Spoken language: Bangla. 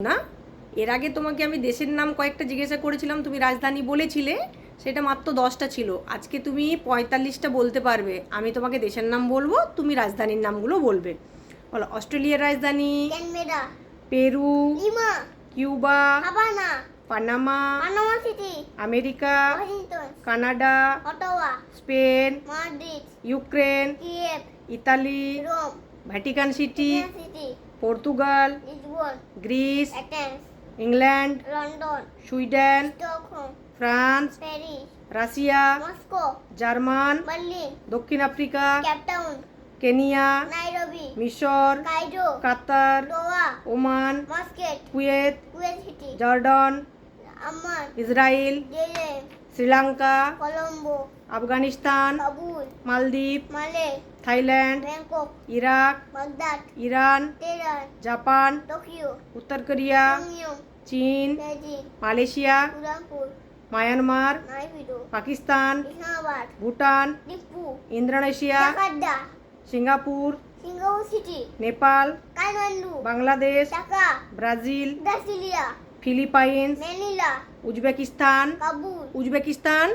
না? এর আগে তোমাকে আমি দেশের নাম কয়েকটা জিজ্ঞাসা করেছিলাম তুমি রাজধানী বলেছিলে সেটা মাত্র দশটা ছিল। আজকে তুমি পঁয়তাল্লিশটা বলতে পারবে। আমি তোমাকে দেশের নাম বলব তুমি রাজধানীর নামগুলো বলবে। বলো অস্ট্রেলিয়ার রাজধানী? Peru? Cuba? Panama? America? Canada? Spain? Ukraine? Italy? Rome. Vatican City? Vatican City. Portugal Greece England London Sweden France Russia Moscow German দক্ষিণ আফ্রিকা কেনিয়া মিশর Qatar Oman Kuwait Jordan Israel Sri Lanka Colombo Afghanistan Kabul Maldives Male Thailand Bangkok Iraq Baghdad Iran Tehran Japan Tokyo उत्तर कोरिया चीन Malaysia Myanmar Pakistan Bhutan Indonesia Singapore Singapore city Nepal Kathmandu Bangladesh Brazil Brasilia Philippines Uzbekistan Uzbekistan